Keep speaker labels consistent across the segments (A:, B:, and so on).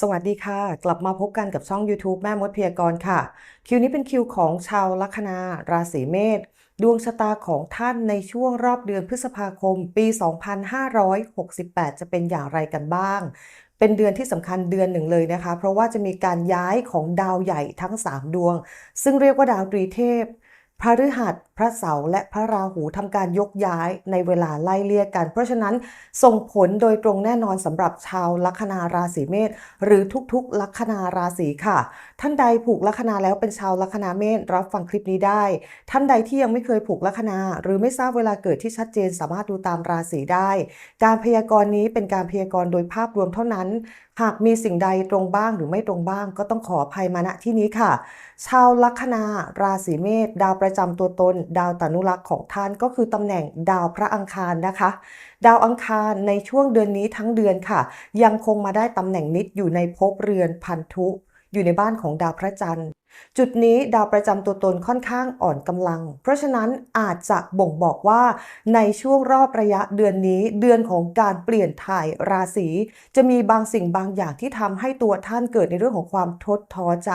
A: สวัสดีค่ะ กลับมาพบกันกับช่อง YouTube แม่มดพยากรณ์ค่ะ คิวนี้เป็นคิวของชาวลัคนาราศีเมษดวงชะตาของท่านในช่วงรอบเดือนพฤษภาคม ปี 2568 จะเป็นอย่างไรกันบ้าง เป็นเดือนที่สำคัญเดือนหนึ่งเลยนะคะ เพราะว่าจะมีการย้ายของดาวใหญ่ทั้ง 3 ดวง ซึ่งเรียกว่าดาวตรีเทพพฤหัส ระเสาร์และพระราหูทำการยกย้ายในเวลาไล่เลี่ยกัน เพราะฉะนั้นส่งผลโดยตรงแน่นอนสำหรับชาวลัคนาราศีเมษหรือทุกๆ ลัคนาราศีค่ะ ท่านใดผูกลัคนาแล้วเป็นชาวลัคนาเมษรับฟังคลิปนี้ได้ ท่านใดที่ยังไม่เคยผูกลัคนา หรือไม่ทราบเวลาเกิดที่ชัดเจนสามารถดูตามราศีได้ การพยากรณ์นี้เป็นการพยากรณ์โดยภาพรวมเท่านั้น หากมีสิ่งใดตรงบ้างหรือไม่ตรงบ้าง ก็ต้องขออภัยมาณที่นี้ค่ะ ชาวลัคนาราศีเมษดาวประจำตัวตนดาวตานุรักษ์ของท่านก็คือตำแหน่งดาวพระอังคารนะคะ ดาวอังคารในช่วงเดือนนี้ทั้งเดือนค่ะ ยังคงมาได้ตำแหน่งนิดอยู่ในภพเรือนพันธุ อยู่ในบ้านของดาวพระจันทร์ จุดนี้ดาวประจำตัวตนค่อนข้างอ่อนกำลัง เพราะฉะนั้นอาจจะบ่งบอกว่า ในช่วงรอบระยะเดือนนี้เดือนของการเปลี่ยนถ่ายราศี จะมีบางสิ่งบางอย่างที่ทำให้ตัวท่านเกิดในเรื่องของความทดท้อใจ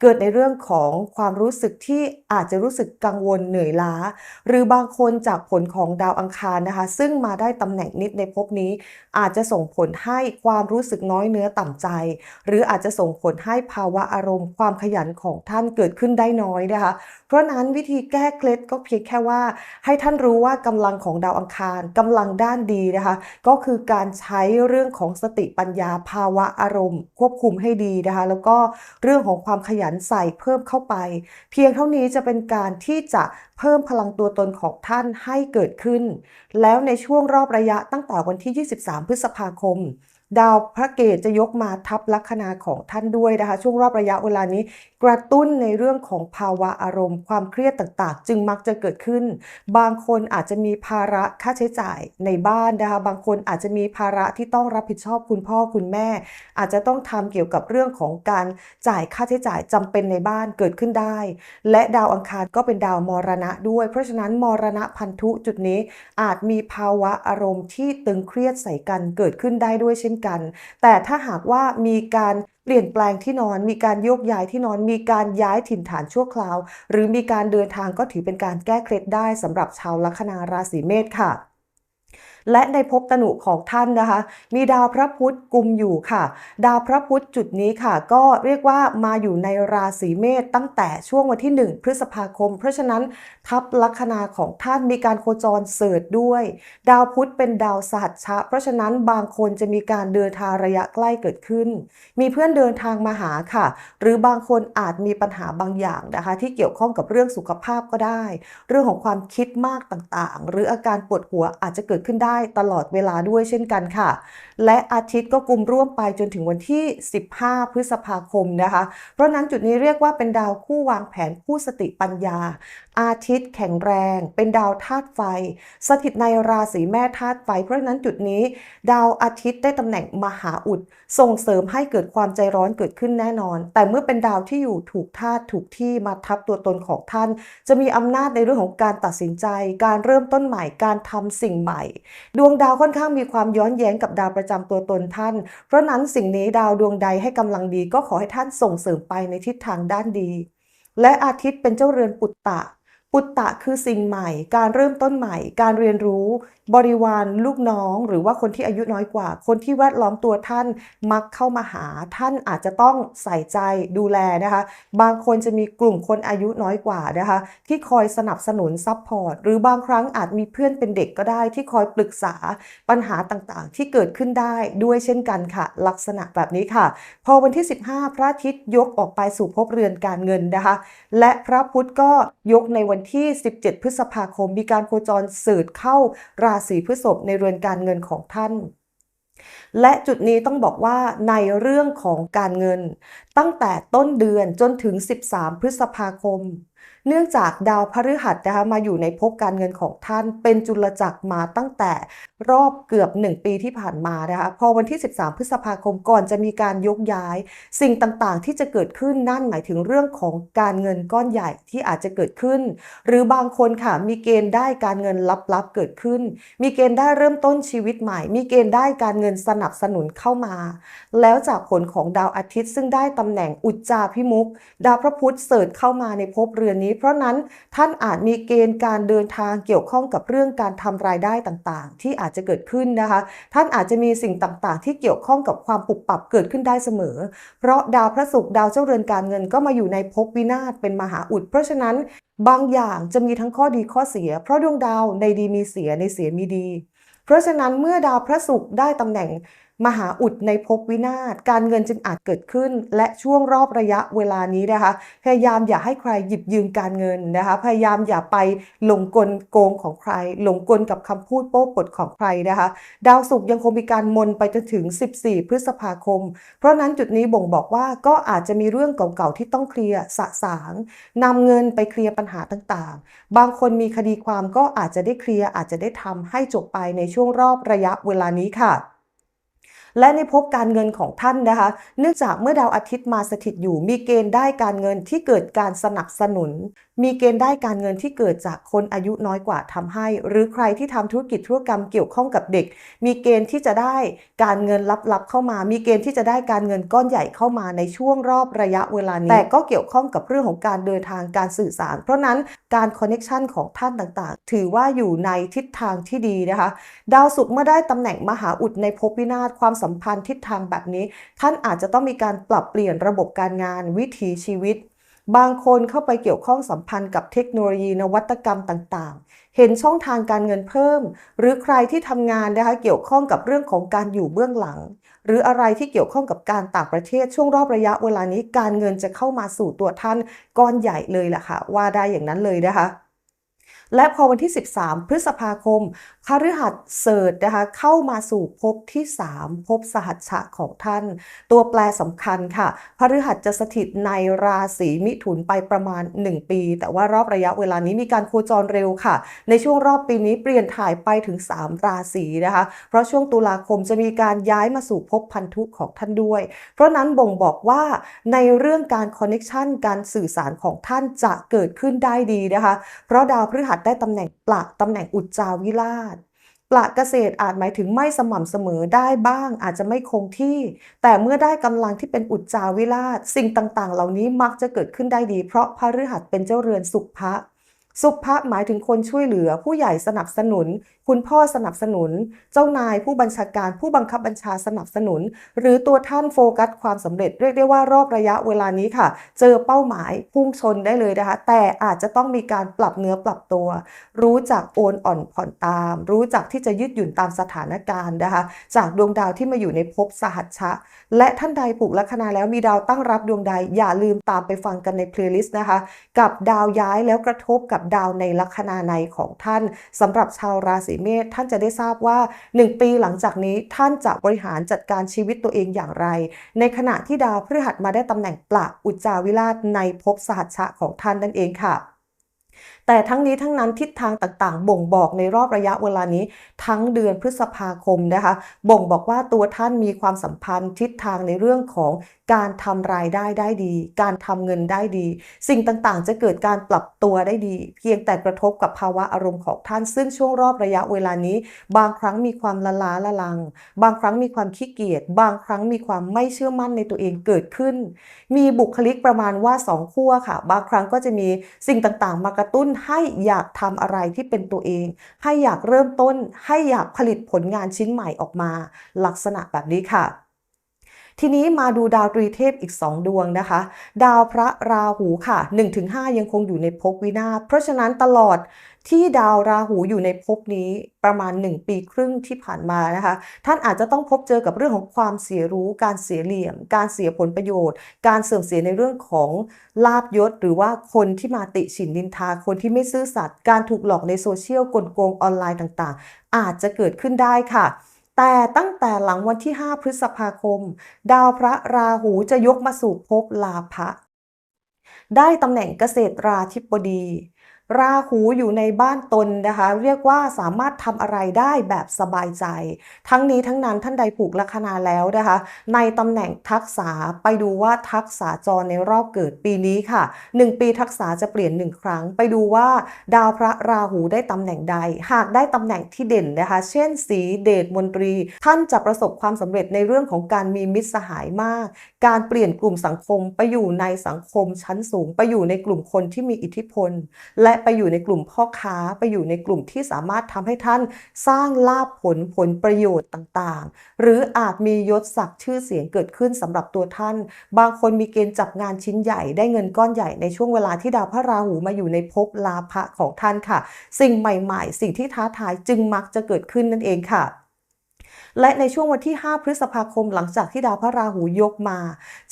A: เกิดในเรื่องของความรู้สึกที่อาจจะรู้สึกกังวลเหนื่อยล้า หรือบางคนจากผลของดาวอังคารนะคะ ซึ่งมาได้ตำแหน่งนิดในภพนี้ อาจจะส่งผลให้ความรู้สึกน้อยเนื้อต่ำใจ หรืออาจจะส่งผลให้ภาวะอารมณ์ความขยันของท่านเกิดขึ้นได้น้อยนะคะ เพราะนั้นวิธีแก้เคล็ดก็เพียงแค่ว่า ให้ท่านรู้ว่ากำลังของดาวอังคารกำลังด้านดีนะคะ ก็คือการใช้เรื่องของสติปัญญาภาวะอารมณ์ ควบคุมให้ดีนะคะ แล้วก็เรื่องของความขยันใส่เพิ่มเข้าไป เพียงเท่านี้จะเป็นการที่จะเพิ่มพลังตัวตนของท่านให้เกิดขึ้น แล้วในช่วงรอบระยะตั้งแต่วันที่ 23 พฤษภาคม ดาวพระเกตจะยกมาทับลัคนาของท่านด้วยนะคะ ช่วงรอบระยะเวลานี้ กระตุ้นในเรื่องของภาวะอารมณ์ ความเครียดต่างๆ จึงมักจะเกิดขึ้น บางคนอาจจะมีภาระค่าใช้จ่ายในบ้านนะคะ บางคนอาจจะมีภาระที่ต้องรับผิดชอบคุณพ่อคุณแม่ อาจจะต้องทำเกี่ยวกับเรื่องของการจ่ายค่าใช้จ่ายจำเป็นในบ้านเกิดขึ้นได้ และดาวอังคารก็เป็นดาวมรณะด้วย เพราะฉะนั้นมรณะพันธุจุดนี้อาจมีภาวะอารมณ์ที่ตึงเครียดใส่กันเกิดขึ้นได้ด้วยเช่นกัน แต่ถ้าหากว่ามีการเปลี่ยนแปลงที่นอน มีการโยกย้ายที่นอน มีการย้ายถิ่นฐานชั่วคราว หรือมีการเดินทางก็ถือเป็นการแก้เคล็ดได้สำหรับชาวลัคนาราศีเมษค่ะ และในภพตนุของท่านนะคะ มีดาวพระพุธกุมอยู่ค่ะ ดาวพระพุธจุดนี้ค่ะ ก็เรียกว่ามาอยู่ในราศีเมษตั้งแต่ช่วงวันที่ 1 พฤษภาคม เพราะฉะนั้นทับลัคนาของท่านมีการโคจรเสริฐด้วย ดาวพุธเป็นดาวสหัชชะ เพราะฉะนั้นบางคนจะมีการเดินทางระยะใกล้เกิดขึ้น มีเพื่อนเดินทางมาหาค่ะ หรือบางคนอาจมีปัญหาบางอย่างนะคะ ที่เกี่ยวข้องกับเรื่องสุขภาพก็ได้ เรื่องของความคิดมากต่างๆ หรืออาการปวดหัวอาจจะเกิดขึ้นได้ตลอดเวลาด้วยเช่นกันค่ะ และอาทิตย์ก็กลุ่มร่วมไปจนถึงวันที่ 15 พฤษภาคมนะคะ เพราะนั้นจุดนี้เรียกว่าเป็นดาวคู่วางแผนคู่สติปัญญา อาทิตย์แข็งแรง เป็นดาวธาตุไฟ สถิตในราศีแม่ธาตุไฟ เพราะฉะนั้นจุดนี้ ดาวอาทิตย์ได้ตำแหน่งมหาอุด ส่งเสริมให้เกิดความใจร้อนเกิดขึ้นแน่นอน แต่เมื่อเป็นดาวที่อยู่ถูกธาตุถูกที่มาทับตัวตนของท่าน จะมีอำนาจในเรื่องของการตัดสินใจ การเริ่มต้นใหม่การทำสิ่งใหม่ ดวงดาวค่อนข้างมีความย้อนแย้งกับดาวประจำตัวตนท่าน เพราะนั้นสิ่งนี้ดาวดวงใดให้กำลังดีก็ขอให้ท่านส่งเสริมไปในทิศทางด้านดี และอาทิตย์เป็นเจ้าเรือนปุตตะ ปุตตะคือสิ่งใหม่ การเริ่มต้นใหม่ การเรียนรู้ บริวารลูกน้อง หรือว่าคนที่อายุน้อยกว่า คนที่แวดล้อมตัวท่านมักเข้ามาหา ท่านอาจจะต้องใส่ใจดูแลนะคะ บางคนจะมีกลุ่มคนอายุน้อยกว่านะคะ ที่คอยสนับสนุนซัพพอร์ตหรือบางครั้งอาจมีเพื่อนเป็นเด็กก็ได้ ที่คอยปรึกษาปัญหาต่างๆ ที่เกิดขึ้นได้ด้วยเช่นกันค่ะ ลักษณะแบบนี้ค่ะ พอวันที่ 15 พระอาทิตย์ยกออกไปสู่ภพเรือนการเงินนะคะ และพระพุธก็ยกในวันที่ 17 พฤษภาคม มีการโคจรสริฐเข้าราศีพฤษภในเรือนการเงินของท่าน และจุดนี้ต้องบอกว่าในเรื่องของการเงิน ตั้งแต่ต้นเดือนจนถึง 13 พฤษภาคม เนื่องจากดาวพฤหัสนะคะมาอยู่ในภพการเงินของท่าน เป็นจุลจักรมาตั้งแต่รอบเกือบ 1 ปีที่ผ่านมานะคะพอวันที่ 13 พฤษภาคมก่อนจะมีการยกย้าย สิ่งต่างๆ ที่จะเกิดขึ้นนั่นหมายถึงเรื่องของการเงินก้อนใหญ่ที่อาจจะเกิดขึ้น หรือบางคนค่ะมีเกณฑ์ได้การเงินลับๆเกิดขึ้น มีเกณฑ์ได้เริ่มต้นชีวิตใหม่ มีเกณฑ์ได้การเงินสนับสนุนเข้ามา แล้วจากผลของดาวอาทิตย์ซึ่งได้ตำแหน่งอุจจาพิมุกดาวพระพุธเสริฐเข้ามาในภพเรือนนี้เพราะนั้นท่านอาจมีเกณฑ์การเดินทางเกี่ยวข้องกับเรื่องการทำรายได้ต่างๆ ที่อาจจะเกิดขึ้นนะคะ ท่านอาจจะมีสิ่งต่างๆ ที่เกี่ยวข้องกับความปุบปับเกิดขึ้นได้เสมอ เพราะดาวพระศุกร์ดาวเจ้าเรือนการเงินก็มาอยู่ในภพวินาศเป็นมหาอุด เพราะฉะนั้นบางอย่างจะมีทั้งข้อดีข้อเสีย เพราะดวงดาวในดีมีเสียในเสียมีดี เพราะฉะนั้นเมื่อดาวพระศุกร์ได้ตำแหน่ง มหาอุดในภพวินาศ การเงินจึงอาจเกิดขึ้น และช่วงรอบระยะเวลานี้นะคะ พยายามอย่าให้ใครหยิบยืมการเงินนะคะ พยายามอย่าไปหลงกลโกงของใคร หลงกลกับคำพูดโป๊ปดของใครนะคะ ดาวศุกร์ยังคงมีการมนไปจนถึง 14 พฤษภาคม เพราะนั้นจุดนี้บ่งบอกว่าก็อาจจะมีเรื่องเก่าๆที่ต้องเคลียร์สะสางนำเงินไปเคลียร์ปัญหาต่างๆ บางคนมีคดีความก็อาจจะได้เคลียร์อาจจะได้ทำให้จบไปในช่วงรอบระยะเวลานี้ค่ะ และในภพการเงินของท่านนะคะ เนื่องจากเมื่อดาวอาทิตย์มาสถิตอยู่ มีเกณฑ์ได้การเงินที่เกิดการสนับสนุน มีเกณฑ์ได้การเงินที่เกิดจากคนอายุน้อยกว่าทำให้ หรือใครที่ทำธุรกิจธุรกรรมเกี่ยวข้องกับเด็ก มีเกณฑ์ที่จะได้การเงินลับๆเข้ามา มีเกณฑ์ที่จะได้การเงินก้อนใหญ่เข้ามาในช่วงรอบระยะเวลานี้ แต่ก็เกี่ยวข้องกับเรื่องของการเดินทางการสื่อสาร เพราะนั้นการคอนเน็ชันของท่านต่างๆ ถือว่าอยู่ในทิศทางที่ดีนะคะ ดาวศุกร์เมื่อได้ตำแหน่งมหาอุดในภพวินาศความสััมพันธ์ทิศทางแบบนี้ ท่านอาจจะต้องมีการปรับเปลี่ยนระบบการงานวิถีชีวิต บางคนเข้าไปเกี่ยวข้องสัมพันธ์กับเทคโนโลยีนวัตกรรมต่างๆ เห็นช่องทางการเงินเพิ่ม หรือใครที่ทำงานนะคะเกี่ยวข้องกับเรื่องของการอยู่เบื้องหลัง หรืออะไรที่เกี่ยวข้องกับการต่างประเทศช่วงรอบระยะเวลานี้การเงินจะเข้ามาสู่ตัวท่านก้อนใหญ่เลยแหละค่ะว่าได้อย่างนั้นเลยนะคะ และพอวันที่ 13 พฤษภาคมพฤหัสเสดนะคะเข้ามาสู่ภพที่ 3ภพสหัชชะของท่าน ตัวแปรสำคัญค่ะพฤหัสจะสถิตในราศีมิถุนไปประมาณ 1 ปี แต่ว่ารอบระยะเวลานี้มีการโคจรเร็วค่ะ ในช่วงรอบปีนี้เปลี่ยนถ่ายไปถึง 3 ราศีนะคะ เพราะช่วงตุลาคมจะมีการย้ายมาสู่ภพพันธุของท่านด้วย เพราะนั้นบ่งบอกว่าในเรื่องการคอนเน็ชันการสื่อสารของท่านจะเกิดขึ้นได้ดีนะคะ เพราะดาวพฤหัสได้ตำแหน่งปลักตำแหน่งอุจจาวิราชปลักเกษตรอาจหมายถึงไม่สม่ำเสมอได้บ้าง อาจจะไม่คงที่ แต่เมื่อได้กำลังที่เป็นอุจจาวิราช สิ่งต่างๆ เหล่านี้มักจะเกิดขึ้นได้ดี เพราะพระฤหัสเป็นเจ้าเรือนสุภะสุภะหมายถึงคนช่วยเหลือผู้ใหญ่สนับสนุน คุณพ่อสนับสนุน เจ้านายผู้บัญชาการผู้บังคับบัญชาสนับสนุน หรือตัวท่านโฟกัสความสำเร็จเรียกได้ว่ารอบระยะเวลานี้ค่ะ เจอเป้าหมายพุ่งชนได้เลยนะคะ แต่อาจจะต้องมีการปรับเนื้อปรับตัว รู้จักโอนอ่อนผ่อนตาม รู้จักที่จะยืดหยุ่นตามสถานการณ์นะคะ จากดวงดาวที่มาอยู่ในภพสหัชชะ และท่านใดปลูกลัคนาแล้วมีดาวตั้งรับดวงใดอย่าลืมตามไปฟังกันในเพลย์ลิสต์นะคะ กับดาวย้ายแล้วกระทบกับดาวในลัคนาในของท่านสำหรับชาวราศีเมษท่านจะได้ทราบว่า 1 ปีหลังจากนี้ท่านจะบริหารจัดการชีวิตตัวเองอย่างไร ในขณะที่ดาวพฤหัสมาได้ตำแหน่งปละอุจจาวิราชในภพสหัชชะของท่านนั่นเองค่ะ แต่ทั้งนี้ทั้งนั้นทิศทางต่างๆ บ่งบอกในรอบระยะเวลานี้ทั้งเดือนพฤษภาคมนะคะ บ่งบอกว่าตัวท่านมีความสัมพันธ์ทิศทางในเรื่องของการทำรายได้ได้ดี การทำเงินได้ดี สิ่งต่างๆ จะเกิดการปรับตัวได้ดี เพียงแต่กระทบกับภาวะอารมณ์ของท่าน ซึ่งช่วงรอบระยะเวลานี้ บางครั้งมีความละล้าละลัง บางครั้งมีความขี้เกียจ บางครั้งมีความไม่เชื่อมั่นในตัวเองเกิดขึ้น มีบุคลิกประมาณว่าสองขั้วค่ะ บางครั้งก็จะมีสิ่งต่างๆ มากระตุ้นให้อยากทำอะไรที่เป็นตัวเอง ให้อยากเริ่มต้น ให้อยากผลิตผลงานชิ้นใหม่ออกมา ลักษณะแบบนี้ค่ะ ทีนี้มาดูดาวตรีเทพอีก 2 ดวงนะคะ ดาวพระราหูค่ะ 1-5 ยังคงอยู่ในภพวินาศเพราะฉะนั้นตลอดที่ดาวราหูอยู่ในภพนี้ประมาณ 1 ปีครึ่งที่ผ่านมานะคะ ท่านอาจจะต้องพบเจอกับเรื่องของความเสียรู้ การเสียเหลี่ยม การเสียผลประโยชน์ การเสื่อมเสียในเรื่องของลาบยศ หรือว่าคนที่มาติฉินนินทา คนที่ไม่ซื่อสัตย์การถูกหลอกในโซเชียลกลโกงออนไลน์ต่างๆ อาจจะเกิดขึ้นได้ค่ะ แต่ตั้งแต่หลังวันที่ 5 พฤษภาคม ดาวพระราหูจะยกมาสู่ภพลาภะได้ตำแหน่งเกษตราธิบดี ราหูอยู่ในบ้านตนนะคะ เรียกว่าสามารถทำอะไรได้แบบสบายใจ ทั้งนี้ทั้งนั้นท่านใดผูกลัคนาแล้วนะคะ ในตำแหน่งทักษะไปดูว่าทักษะจรในรอบเกิดปีนี้ค่ะ 1 ปีทักษะจะเปลี่ยน 1 ครั้ง ไปดูว่าดาวพระราหูได้ตำแหน่งใด หากได้ตำแหน่งที่เด่นนะคะ เช่น สีเดชมนตรี ท่านจะประสบความสำเร็จในเรื่องของการมีมิตรสหายมาก การเปลี่ยนกลุ่มสังคมไปอยู่ในสังคมชั้นสูง ไปอยู่ในกลุ่มคนที่มีอิทธิพล และไปอยู่ในกลุ่มพ่อค้าไปอยู่ในกลุ่มที่สามารถทำให้ท่านสร้างลาภผลผลประโยชน์ต่างๆ หรืออาจมียศศักดิ์ชื่อเสียงเกิดขึ้นสำหรับตัวท่าน บางคนมีเกณฑ์จับงานชิ้นใหญ่ได้เงินก้อนใหญ่ในช่วงเวลาที่ดาวพระราหูมาอยู่ในภพลาภะของท่านค่ะ สิ่งใหม่ ๆ สิ่งที่ท้าทายจึงมักจะเกิดขึ้นนั่นเองค่ะ และในช่วงวันที่ 5 พฤษภาคมหลังจากที่ดาวพระราหูยกมา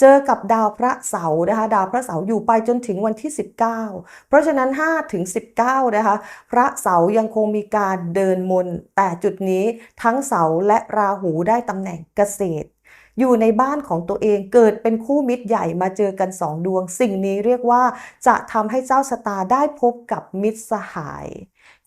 A: เจอกับดาวพระเสาร์นะคะ ดาวพระเสาร์อยู่ไปจนถึงวันที่ 19 เพราะฉะนั้น5ถึง19 นะคะ พระเสาร์ยังคงมีการเดินมน แต่จุดนี้ทั้งเสาร์และราหูได้ตำแหน่งเกษตรอยู่ในบ้านของตัวเองเกิดเป็นคู่มิตรใหญ่มาเจอกันสองดวง สิ่งนี้เรียกว่าจะทำให้เจ้าชะตาได้พบกับมิตรสหาย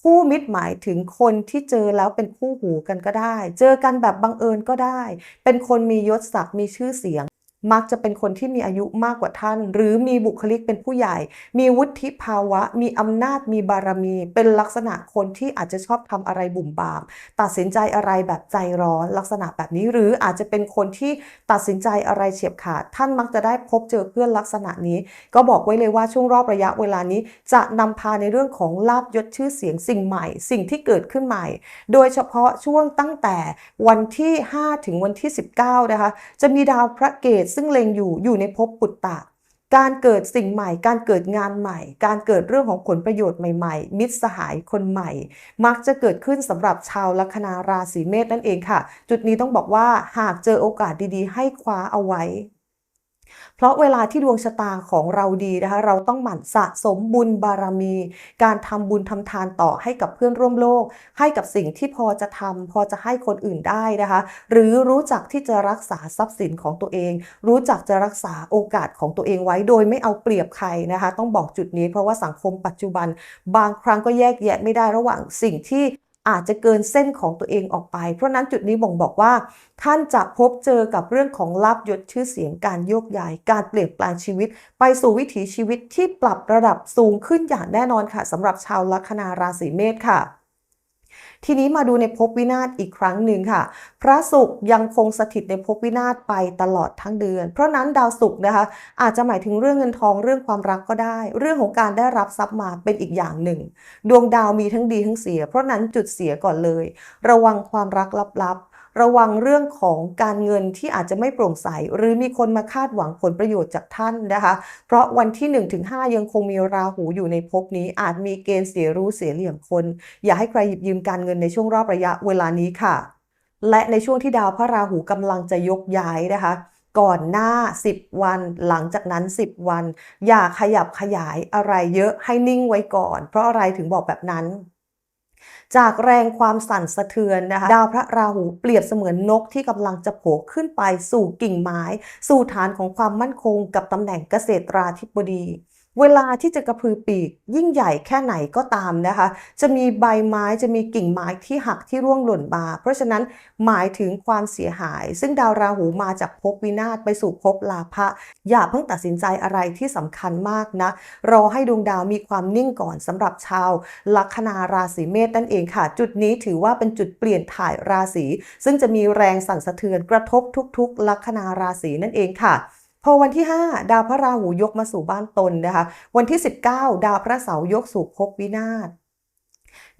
A: คู่มิตรหมายถึงคนที่เจอแล้วเป็นคู่หูกันก็ได้ เจอกันแบบบังเอิญก็ได้ เป็นคนมียศศักดิ์มีชื่อเสียง มักจะเป็นคนที่มีอายุมากกว่าท่าน หรือมีบุคลิกเป็นผู้ใหญ่ มีวุฒิภาวะ มีอำนาจมีบารมี เป็นลักษณะคนที่อาจจะชอบทำอะไรบุ่มบาม ตัดสินใจอะไรแบบใจร้อนลักษณะแบบนี้ หรืออาจจะเป็นคนที่ตัดสินใจอะไรเฉียบขาด ท่านมักจะได้พบเจอเพื่อนลักษณะนี้ ก็บอกไว้เลยว่าช่วงรอบระยะเวลานี้ จะนำพาในเรื่องของลาบยศชื่อเสียงสิ่งใหม่ สิ่งที่เกิดขึ้นใหม่ โดยเฉพาะช่วงตั้งแต่วันที่ 5 ถึงวันที่ 19นะคะจะมีดาวพระเกตซึ่งเล็งอยู่อยู่ในภพปุตตะ การเกิดสิ่งใหม่ การเกิดงานใหม่ การเกิดเรื่องของผลประโยชน์ใหม่ ๆ มิตรสหายคนใหม่ มักจะเกิดขึ้นสำหรับชาวลัคนาราศีเมษนั่นเองค่ะ จุดนี้ต้องบอกว่าหากเจอโอกาสดีๆ ให้คว้าเอาไว้ เพราะเวลาที่ดวงชะตาของเราดีนะคะ เราต้องหมั่นสะสมบุญบารมี การทำบุญทำทานต่อให้กับเพื่อนร่วมโลก ให้กับสิ่งที่พอจะทำพอจะให้คนอื่นได้นะคะ หรือรู้จักที่จะรักษาทรัพย์สินของตัวเอง รู้จักจะรักษาโอกาสของตัวเองไว้โดยไม่เอาเปรียบใครนะคะ ต้องบอกจุดนี้เพราะว่าสังคมปัจจุบัน บางครั้งก็แยกแยะไม่ได้ระหว่างสิ่งที่ อาจจะเกินเส้นของตัวเองออกไป เพราะนั้นจุดนี้บ่งบอกว่า ท่านจะพบเจอกับเรื่องของลาบยศชื่อเสียงการโยกย้าย การเปลี่ยนแปลงชีวิต ไปสู่วิถีชีวิตที่ปรับระดับสูงขึ้นอย่างแน่นอนค่ะสำหรับชาวลัคนาราศีเมษค่ะ ทีนี้มาดูในภพวินาศอีกครั้งหนึ่งค่ะ พระศุกร์ยังคงสถิตในภพวินาศไปตลอดทั้งเดือน เพราะนั้นดาวศุกร์นะคะ อาจจะหมายถึงเรื่องเงินทองเรื่องความรักก็ได้ เรื่องของการได้รับทรัพย์มาเป็นอีกอย่างหนึ่ง ดวงดาวมีทั้งดีทั้งเสีย เพราะนั้นจุดเสียก่อนเลย ระวังความรักลับ ระวังเรื่องของการเงินที่อาจจะไม่โปร่งใส หรือมีคนมาคาดหวังผลประโยชน์จากท่านนะคะ เพราะวันที่ 1-5 ยังคงมีราหูอยู่ในภพนี้ อาจมีเกณฑ์เสียรู้เสียเหลี่ยมคน อย่าให้ใครหยิบยืมการเงินในช่วงรอบระยะเวลานี้ค่ะ และในช่วงที่ดาวพระราหูกำลังจะยกย้ายนะคะก่อนหน้า 10 วัน หลังจากนั้น 10 วัน อย่าขยับขยายอะไรเยอะให้นิ่งไว้ก่อน เพราะอะไรถึงบอกแบบนั้น จากแรงความสั่นสะเทือนนะคะดาวพระราหูเปรียบเสมือนนกที่กำลังจะโผล่ขึ้นไปสู่กิ่งไม้ สู่ฐานของความมั่นคงกับตำแหน่งเกษตราธิบดี เวลาที่จะกระพือปีกยิ่งใหญ่แค่ไหนก็ตามนะคะ จะมีใบไม้จะมีกิ่งไม้ที่หักที่ร่วงหล่นมา เพราะฉะนั้นหมายถึงความเสียหาย ซึ่งดาวราหูมาจากภพวินาศไปสู่ภพลาภะอย่าเพิ่งตัดสินใจอะไรที่สำคัญมากนะรอให้ดวงดาวมีความนิ่งก่อนสำหรับชาว ลัคนาราศีเมษนั่นเองค่ะ จุดนี้ถือว่าเป็นจุดเปลี่ยนถ่ายราศีซึ่งจะมีแรงสั่นสะเทือนกระทบทุกๆ ลัคนาราศีนั่นเองค่ะ พอวันที่ 5 ดาวพระราหูยกมาสู่บ้านตนนะคะ วันที่ 19 ดาวพระเสายกสู่ภพวินาศ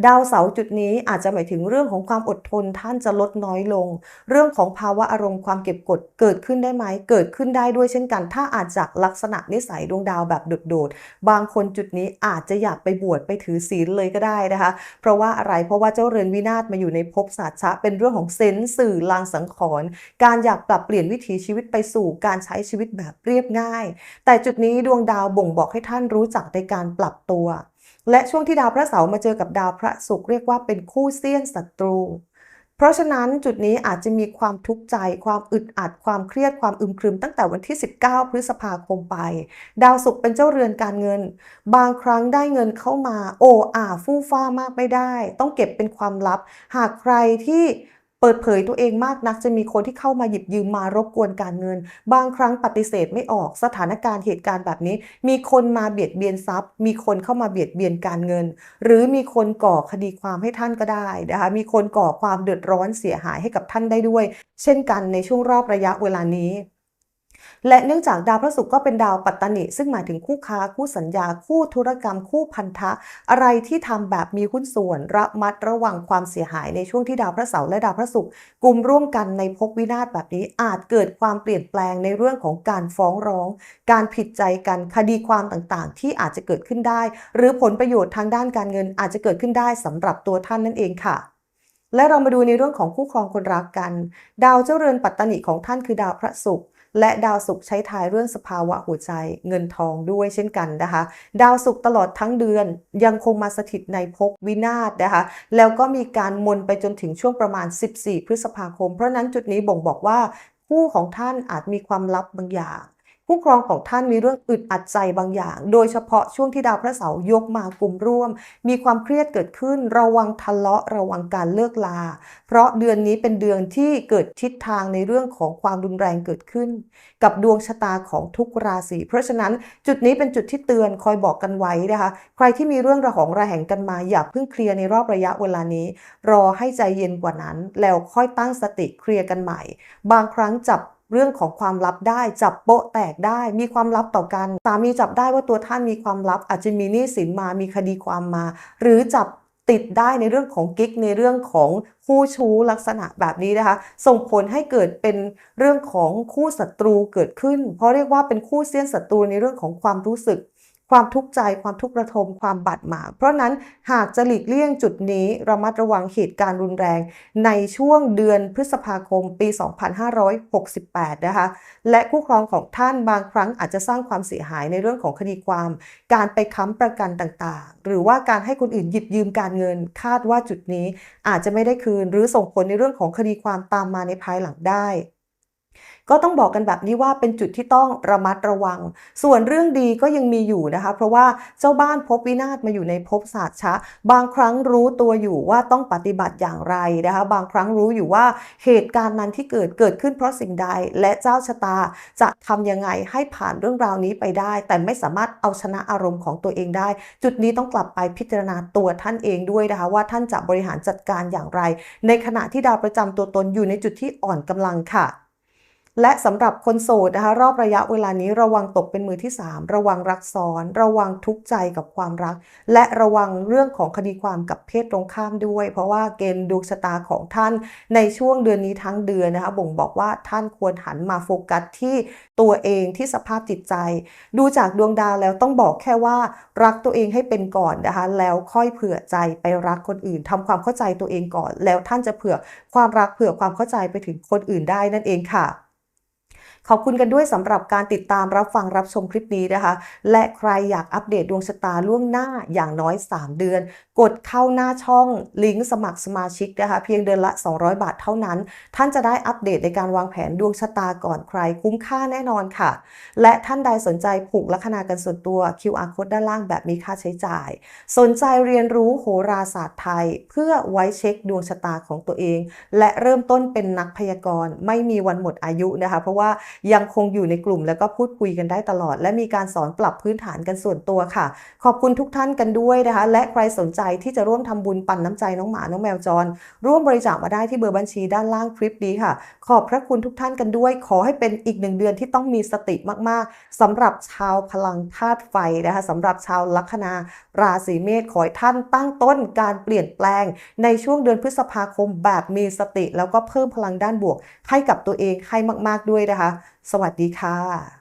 A: ดาวเสาจุดนี้อาจจะหมายถึงเรื่องของความอดทนท่านจะลดน้อยลง เรื่องของภาวะอารมณ์ความเก็บกดเกิดขึ้นได้ไหม เกิดขึ้นได้ด้วยเช่นกัน ถ้าอาจจากลักษณะนิสัยดวงดาวแบบโดดๆ บางคนจุดนี้อาจจะอยากไปบวชไปถือศีลเลยก็ได้นะคะ เพราะว่าอะไร เพราะว่าเจ้าเรือนวินาศมาอยู่ในภพศาสตร์ชะ เป็นเรื่องของเซนส์สื่อลางสังขรณ์การอยากปรับเปลี่ยนวิถีชีวิตไปสู่การใช้ชีวิตแบบเรียบง่าย แต่จุดนี้ดวงดาวบ่งบอกให้ท่านรู้จักในการปรับตัว และช่วงที่ดาวพระเสาร์มาเจอกับดาวพระศุกร์เรียกว่าเป็นคู่เสี้ยนศัตรู เพราะฉะนั้นจุดนี้อาจจะมีความทุกข์ใจ ความอึดอัด ความเครียด ความอึมครึมตั้งแต่วันที่ 19 พฤษภาคมไป ดาวศุกร์เป็นเจ้าเรือนการเงิน บางครั้งได้เงินเข้ามา โอ้อาฟู่ฟ้ามากไม่ได้ ต้องเก็บเป็นความลับ หากใครที่ เปิดเผยตัวเองมากนักจะมีคนที่เข้ามาหยิบยืมมารบกวนการเงิน บางครั้งปฏิเสธไม่ออกสถานการณ์เหตุการณ์แบบนี้ มีคนมาเบียดเบียนทรัพย์ มีคนเข้ามาเบียดเบียนการเงิน หรือมีคนก่อคดีความให้ท่านก็ได้นะคะมีคนก่อความเดือดร้อนเสียหายให้กับท่านได้ด้วย เช่นกันในช่วงรอบระยะเวลานี้ และเนื่องจากดาวพระศุกร์ก็เป็นดาวปัตตนิซึ่งหมายถึงคู่ค้าคู่สัญญาคู่ธุรกรรมคู่พันธะ อะไรที่ทำแบบมีหุ้นส่วนระมัดระวังความเสียหายในช่วงที่ดาวพระเสาร์และดาวพระศุกร์กลุ่มร่วมกันในภพวินาศแบบนี้อาจเกิดความเปลี่ยนแปลงในเรื่องของการฟ้องร้อง การผิดใจกันคดีความต่างๆ ที่อาจจะเกิดขึ้นได้ หรือผลประโยชน์ทางด้านการเงินอาจจะเกิดขึ้นได้สำหรับตัวท่านนั่นเองค่ะและเรามาดูในเรื่องของคู่ครองคนรักกัน ดาวเจ้าเรือนปัตตนิของท่านคือดาวพระศุกร์ และดาวศุกร์ใช้ทายเรื่องสภาวะหัวใจเงินทองด้วยเช่นกันนะคะ ดาวศุกร์ตลอดทั้งเดือนยังคงมาสถิตในภพวินาศนะคะ แล้วก็มีการมนไปจนถึงช่วงประมาณ 14 พฤษภาคม เพราะนั้นจุดนี้บ่งบอกว่าคู่ของท่านอาจมีความลับบางอย่าง ผู้ครองของท่านมีเรื่องอึดอัดใจบางอย่าง โดยเฉพาะช่วงที่ดาวพระเสาร์ยกมากลุ่มร่วม มีความเครียดเกิดขึ้น ระวังทะเลาะระวังการเลิกลา เพราะเดือนนี้เป็นเดือนที่เกิดทิศทางในเรื่องของความรุนแรงเกิดขึ้น กับดวงชะตาของทุกราศีเพราะฉะนั้นจุดนี้เป็นจุดที่เตือนคอยบอกกันไว้นะคะ ใครที่มีเรื่องระหองระแหงกันมาอย่าเพิ่งเคลียร์ในรอบระยะเวลานี้ รอให้ใจเย็นกว่านั้น แล้วค่อยตั้งสติเคลียร์กันใหม่ บางครั้งจับ เรื่องของความลับได้จับโปะแตกได้มีความลับต่อกันสามีจับได้ว่าตัวท่านมีความลับ อาจจะมีหนี้สินมามีคดีความมา หรือจับติดได้ในเรื่องของกิ๊กในเรื่องของคู่ชู้ลักษณะแบบนี้นะคะ ส่งผลให้เกิดเป็นเรื่องของคู่ศัตรูเกิดขึ้น เพราะเรียกว่าเป็นคู่เสี้ยนศัตรูในเรื่องของความรู้สึก ความทุกข์ใจความทุกข์ระทมความบาดหมางเพราะนั้นหากจะหลีกเลี่ยงจุดนี้ระมัดระวังเหตุการณ์รุนแรง ในช่วงเดือนพฤษภาคมปี 2568 นะคะ และคู่ครองของท่านบางครั้งอาจจะสร้างความเสียหายในเรื่องของคดีความ การไปค้ำประกันต่างๆ หรือว่าการให้คนอื่นหยิบยืมการเงิน คาดว่าจุดนี้อาจจะไม่ได้คืน หรือส่งผลในเรื่องของคดีความตามมาในภายหลังได้ ก็ต้องบอกกันแบบนี้ว่าเป็นจุดที่ต้องระมัดระวัง ส่วนเรื่องดีก็ยังมีอยู่นะคะ เพราะว่าเจ้าบ้านพบวินาศมาอยู่ในภพศาสตร์ชะ บางครั้งรู้ตัวอยู่ว่าต้องปฏิบัติอย่างไรนะคะ บางครั้งรู้อยู่ว่าเหตุการณ์นั้นที่เกิดเกิดขึ้นเพราะสิ่งใด และเจ้าชะตาจะทำยังไงให้ผ่านเรื่องราวนี้ไปได้ แต่ไม่สามารถเอาชนะอารมณ์ของตัวเองได้ จุดนี้ต้องกลับไปพิจารณาตัวท่านเองด้วยนะคะ ว่าท่านจะบริหารจัดการอย่างไร ในขณะที่ดาวประจำตัวตนอยู่ในจุดที่อ่อนกำลังค่ะ และสำหรับคนโสดนะคะรอบระยะเวลานี้ระวังตกเป็นมือที่ 3 ระวังรักซ้อน ระวังทุกข์ใจกับความรัก และระวังเรื่องของคดีความกับเพศตรงข้ามด้วย เพราะว่าเกณฑ์ดวงชะตาของท่านในช่วงเดือนนี้ทั้งเดือนนะคะบ่งบอกว่าท่านควรหันมาโฟกัสที่ตัวเองที่สภาพจิตใจ ดูจากดวงดาวแล้วต้องบอกแค่ว่า รักตัวเองให้เป็นก่อนนะคะแล้วค่อยเผื่อใจไปรักคนอื่นทำความเข้าใจตัวเองก่อน แล้วท่านจะเผื่อความรักเผื่อความเข้าใจไปถึงคนอื่นได้นั่นเองค่ะ ขอบคุณกันด้วยสำหรับการติดตามรับฟังรับชมคลิปนี้นะคะ และใครอยากอัปเดตดวงชะตาล่วงหน้าอย่างน้อย 3 เดือน กดเข้าหน้าช่องลิงก์สมัครสมาชิกนะคะเพียงเดือนละ 200 บาทเท่านั้น ท่านจะได้อัปเดตในการวางแผนดวงชะตาก่อนใครคุ้มค่าแน่นอนค่ะ และท่านใดสนใจผูกลัคนากันส่วนตัว QR code ด้านล่างแบบมีค่าใช้จ่าย สนใจเรียนรู้โหราศาสตร์ไทย เพื่อไว้เช็คดวงชะตาของตัวเอง และเริ่มต้นเป็นนักพยากรณ์ไม่มีวันหมดอายุนะคะ เพราะว่ายังคงอยู่ในกลุ่มแล้วก็พูดคุยกันได้ตลอด และมีการสอนปรับพื้นฐานกันส่วนตัวค่ะ ขอบคุณทุกท่านกันด้วยนะคะ และใครสนใจที่จะร่วมทำบุญปั่นน้ำใจน้องหมาน้องแมวจร ร่วมบริจาคมาได้ที่เบอร์บัญชีด้านล่างคลิปนี้ค่ะ ขอบพระคุณทุกท่านกันด้วย ขอให้เป็นอีกหนึ่งเดือนที่ต้องมีสติมากๆสำหรับชาวพลังธาตุไฟนะคะสำหรับชาวลัคนาราศีเมษขอให้ท่านตั้งต้นการเปลี่ยนแปลง ในช่วงเดือนพฤษภาคมแบบมีสติ แล้วก็เพิ่มพลังด้านบวกให้กับตัวเองให้มาก ๆด้วยนะคะสวัสดีค่ะ